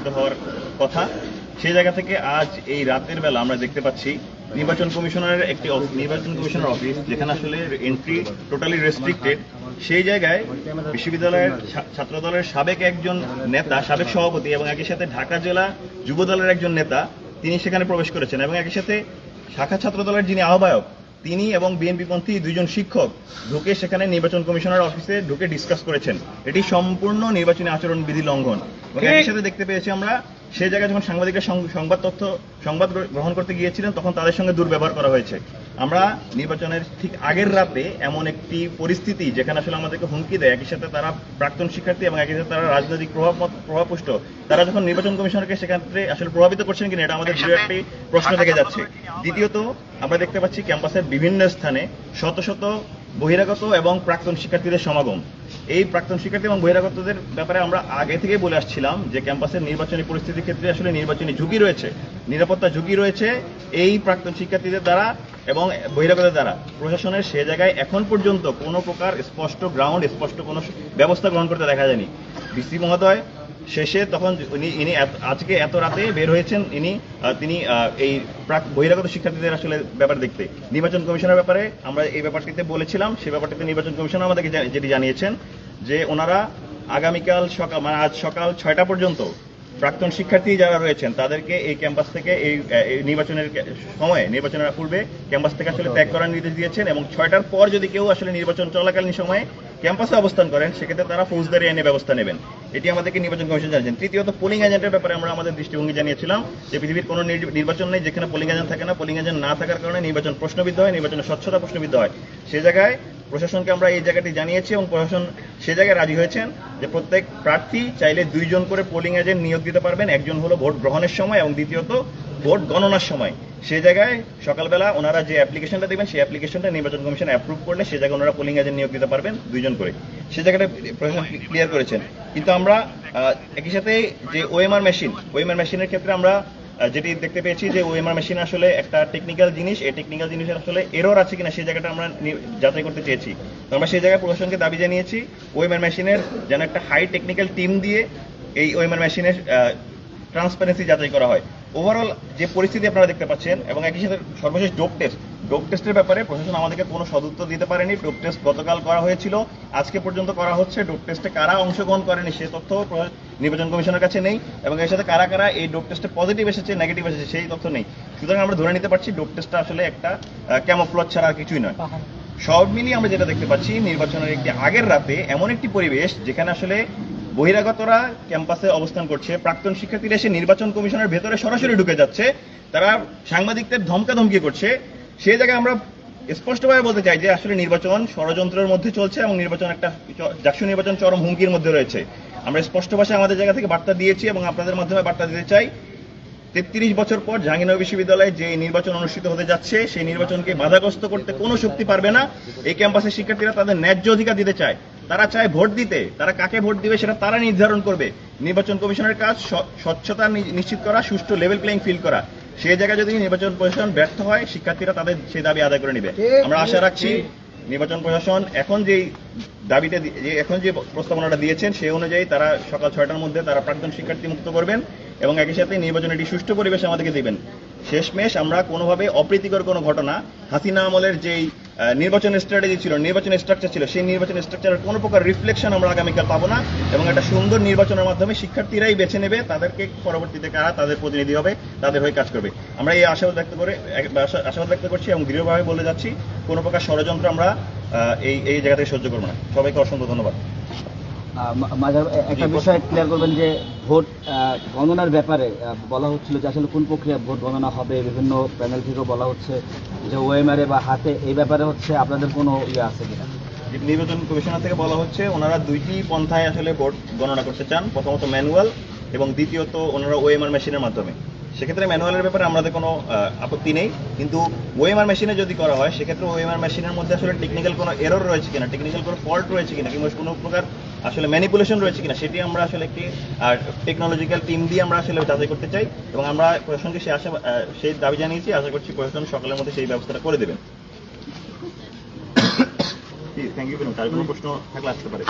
হওয়ার কথা। সেই জায়গা থেকে আজ এই রাতের বেলা আমরা দেখতে পাচ্ছি নির্বাচন কমিশনারের একটি নির্বাচন কমিশনার অফিস, যেখানে আসলে এন্ট্রি টোটালি রেস্ট্রিক্টেড সেই জায়গায় বিশ্ববিদ্যালয়ের ছা- ছাত্রদলের সাবেক একজন নেতা, সাবেক সভাপতি এবং একই সাথে ঢাকা জেলা যুব দলের একজন নেতা, তিনি সেখানে প্রবেশ করেছেন এবং একই সাথে শাখা ছাত্রদলের যিনি আহ্বায়ক তিনি এবং বিএনপি পন্থী দুইজন শিক্ষক ঢুকে সেখানে নির্বাচন কমিশনার অফিসে ঢুকে ডিসকাস করেছেন। এটি সম্পূর্ণ নির্বাচনী আচরণ বিধি লঙ্ঘন একই সাথে দেখতে পেয়েছি আমরা সেই জায়গায় যখন সাংবাদিকরা সংবাদ তথ্য সংবাদ গ্রহণ করতে গিয়েছিলেন তখন তাদের সঙ্গে দুর্ব্যবহার করা হয়েছে। আমরা নির্বাচনের ঠিক আগের রাতে এমন একটি পরিস্থিতি যেখানে আসলে আমাদেরকে হুমকি দেয় একই সাথে তারা প্রাক্তন শিক্ষার্থী এবং একই সাথে তারা রাজনৈতিক প্রভাব প্রভাবপুষ্ট তারা যখন নির্বাচন কমিশনকে সেক্ষেত্রে আসলে প্রভাবিত করছেন কিনা এটা আমাদের দৃঢ় একটি প্রশ্ন থেকে যাচ্ছে। দ্বিতীয়ত আমরা দেখতে পাচ্ছি ক্যাম্পাসের বিভিন্ন স্থানে শত শত বহিরাগত এবং প্রাক্তন শিক্ষার্থীদের সমাগম। এই প্রাক্তন শিক্ষার্থী এবং বহিরাগতদের ব্যাপারে আমরা আগে থেকে বলে আসছিলাম যে ক্যাম্পাসের নির্বাচনী পরিস্থিতির ক্ষেত্রে আসলে নির্বাচনী ঝুঁকি রয়েছে নিরাপত্তা ঝুঁকি রয়েছে। এই প্রাক্তন শিক্ষার্থীদের দ্বারা এবং বহিরাগতের দ্বারা প্রশাসনের সে জায়গায় এখন পর্যন্ত কোনো প্রকার স্পষ্ট গ্রাউন্ড স্পষ্ট কোনো ব্যবস্থা গ্রহণ করতে দেখা যায়নি। ডিসি মহোদয় শেষে তখন উনি, ইনি আজকে এত রাতে বের হয়েছেন, ইনি তিনি এই প্রাক বহিরাগত শিক্ষার্থীদের আসলে ব্যাপার দেখতে। নির্বাচন কমিশনের ব্যাপারে আমরা এই ব্যাপারটিতে বলেছিলাম, সে ব্যাপারটিতে নির্বাচন কমিশন আমাদেরকে যেটি জানিয়েছেন যে ওনারা আগামীকাল সকাল মানে আজ সকাল ছয়টা পর্যন্ত প্রাক্তন শিক্ষার্থী যারা রয়েছেন তাদেরকে এই ক্যাম্পাস থেকে এই নির্বাচনের সময়ে নির্বাচনের পূর্বে ক্যাম্পাস থেকে আসলে ত্যাগ করার নির্দেশ দিয়েছেন এবং ছয়টার পর যদি কেউ আসলে নির্বাচন চলাকালীন সময়ে ক্যাম্পাসে অবস্থান করেন সেক্ষেত্রে তারা ফৌজদারি আইনে ব্যবস্থা নেবেন। এটি আমাদেরকে নির্বাচন কমিশন জানিয়েছেন। তৃতীয়ত পোলিং এজেন্টের ব্যাপারে আমরা আমাদের দৃষ্টিভঙ্গি জানিয়েছিলাম যে পৃথিবীর কোনো নির- নির্বাচন নেই যেখানে পোলিং এজেন্ট থাকে না। পোলিং এজেন্ট না থাকার কারণে নির্বাচন প্রশ্নবিদ্ধ হয় নির্বাচনের স্বচ্ছতা প্রশ্নবিদ্ধ হয়। সে জায়গায় প্রশাসনকে আমরা এই জায়গাটি জানিয়েছি এবং প্রশাসন সে জায়গায় রাজি হয়েছেন যে প্রত্যেক প্রার্থী চাইলে দুইজন করে পোলিং এজেন্ট নিয়োগ দিতে পারবেন। একজন হলো ভোট গ্রহণের সময় এবং দ্বিতীয়ত ভোট গণনার সময়। সেই জায়গায় সকালবেলা ওনারা যে অ্যাপ্লিকেশনটা দেবেন, সেই অ্যাপ্লিকেশনটা নির্বাচন কমিশন অ্যাপ্রুভ করলে সে জায়গায় ওনারা পোলিং এজেন্ট নিয়োগ দিতে পারবেন দুইজন করে। সে জায়গাটা প্রশাসন ক্লিয়ার করেছেন। কিন্তু আমরা একই সাথে যে ওএমআর মেশিন ওএমআর মেশিনের ক্ষেত্রে আমরা যেটি দেখতে পেয়েছি যে ওএমআর মেশিন আসলে একটা টেকনিক্যাল জিনিস, এই টেকনিক্যাল জিনিসের আসলে এরর আছে কিনা সেই জায়গাটা আমরা যাচাই করতে চেয়েছি। আমরা সেই জায়গায় প্রশাসনকে দাবি জানিয়েছি, ওএমআর মেশিনের যেন একটা হাই টেকনিক্যাল টিম দিয়ে এই ওএমআর মেশিনের ট্রান্সপারেন্সি যাচাই করা হয়। ওভারঅল যে পরিস্থিতি আপনারা দেখতে পাচ্ছেন এবং একই সাথে সর্বশেষ ডোপ টেস্ট ডোপ টেস্টের ব্যাপারে প্রশাসন আমাদেরকে কোনো সদুত্তর দিতে পারেনি। ডোপ টেস্ট গতকাল করা হয়েছিল। আজকে পর্যন্ত করা হচ্ছে। ডোপ টেস্টে কারা অংশগ্রহণ করেনি সে তথ্য নির্বাচন কমিশনের কাছে নেই এবং এর সাথে কারা কারা এই ডোপ টেস্টে পজিটিভ এসেছে নেগেটিভ এসেছে সেই তথ্য নেই। সুতরাং আমরা ধরে নিতে পারছি ডোপ টেস্টটা আসলে একটা ক্যামোফ্লজ ছাড়া কিছুই নয়। সব মিলিয়ে আমরা যেটা দেখতে পাচ্ছি নির্বাচনের একটি আগের রাতে এমন একটি পরিবেশ যেখানে আসলে বহিরাগতরা ক্যাম্পাসে অবস্থান করছে। প্রাক্তন শিক্ষার্থীরা এসে নির্বাচন কমিশনের ভেতরে সরাসরি ঢুকে যাচ্ছে। তারা সাংবাদিকদের ধমকাধমকি করছে। সেই জায়গায় আমরা স্পষ্টভাবে বলতে চাই যে আসলে নির্বাচন ষড়যন্ত্রের মধ্যে চলছে এবং নির্বাচন একটা জাকসু নির্বাচন চরম হুমকির মধ্যে রয়েছে। আমরা স্পষ্ট ভাষায় আমাদের জায়গা থেকে বার্তা দিয়েছি এবং আপনাদের মাধ্যমে বার্তা দিতে চাই। তেত্রিশ বছর পর জাহাঙ্গীরনগর বিশ্ববিদ্যালয়ে যে নির্বাচন অনুষ্ঠিত হতে যাচ্ছে, সেই নির্বাচনকে বাধাগ্রস্ত করতে কোনো শক্তি পারবে না। এই ক্যাম্পাসের শিক্ষার্থীরা তাদের ন্যায্য অধিকার দিতে চায়। তারা চায় ভোট দিতে। তারা কাকে ভোট দিবে সেটা তারা নির্ধারণ করবে। নির্বাচন কমিশনের কাজ স্বচ্ছতা নিশ্চিত করা, সুষ্ঠু লেভেল প্লেইং ফিল করা। সেই জায়গায় যদি নির্বাচন প্রশাসন ব্যর্থ হয় শিক্ষার্থীরা তাদের সেই দাবি আদায় করে নেবে। আমরা আশা রাখছি নির্বাচন প্রশাসন এখন যে দাবিতে এখন যে প্রস্তাবনাটা দিয়েছেন সেই অনুযায়ী তারা সকাল ছয়টার মধ্যে তারা প্রাক্তন শিক্ষার্থী মুক্ত করবেন এবং একই সাথে নির্বাচনের একটি সুষ্ঠু পরিবেশ আমাদেরকে দিবেন। শেষমেশ আমরা কোনোভাবে অপ্রীতিকর কোনো ঘটনা, হাসিনা আমলের যেই নির্বাচনের স্ট্র্যাটেজি ছিল নির্বাচনের স্ট্রাকচার ছিল, সেই নির্বাচনের স্ট্রাকচারের কোনো প্রকার রিফ্লেকশন আমরা আগামীকাল পাবো না এবং একটা সুন্দর নির্বাচনের মাধ্যমে শিক্ষার্থীরাই বেছে নেবে, তাদেরকে পরবর্তীতে কারা তাদের প্রতিনিধি হবে, তাদের হয়ে কাজ করবে। আমরা এই আশাবাদ ব্যক্ত করে আশা- আশাবাদ ব্যক্ত করছি এবং দৃঢ়ভাবে বলে যাচ্ছি, কোনো প্রকার ষড়যন্ত্র আমরা এই এই জায়গা থেকে সহ্য করব না। সবাইকে অসংখ্য ধন্যবাদ। আহ, মা- মাঝার একটা বিষয় ক্লিয়ার করবেন যে ভোট গণনার ব্যাপারে বলা হচ্ছিল যে আসলে কোন প্রক্রিয়া ভোট গণনা হবে বিভিন্ন প্যানেল থেকেও বলা হচ্ছে যে ওএমআরে বা হাতে এই ব্যাপারে হচ্ছে আপনাদের কোনো ইয়ে আছে কিনা? নির্বাচন কমিশনার থেকে বলা হচ্ছে ওনারা দুইটি পন্থায় আসলে ভোট গণনা করতে চান প্রথমত ম্যানুয়াল এবং দ্বিতীয়ত ওনারা ওএমআর মেশিনের মাধ্যমে। সেক্ষেত্রে ম্যানুয়ালের ব্যাপারে আমাদের কোনো আপত্তি নেই। কিন্তু ওএমআর মেশিনে যদি করা হয়, সেক্ষেত্রে ওএমআর মেশিনের মধ্যে আসলে টেকনিক্যাল কোনো এরর রয়েছে কিনা টেকনিক্যাল কোনো ফল্ট রয়েছে কিনা, কিংবা কোনো প্রকার আসলে ম্যানিপুলেশন রয়েছে কিনা, সেটি আমরা আসলে একটি টেকনোলজিক্যাল টিম দিয়ে আমরা আসলে যাচাই করতে চাই এবং আমরা প্রশাসনকে সেই আশা সেই দাবি জানিয়েছি। আশা করছি প্রশাসন সকালের মধ্যে সেই ব্যবস্থাটা করে দেবেন। থ্যাংক ইউ তার কোনো প্রশ্ন থাকলে আসতে পারে।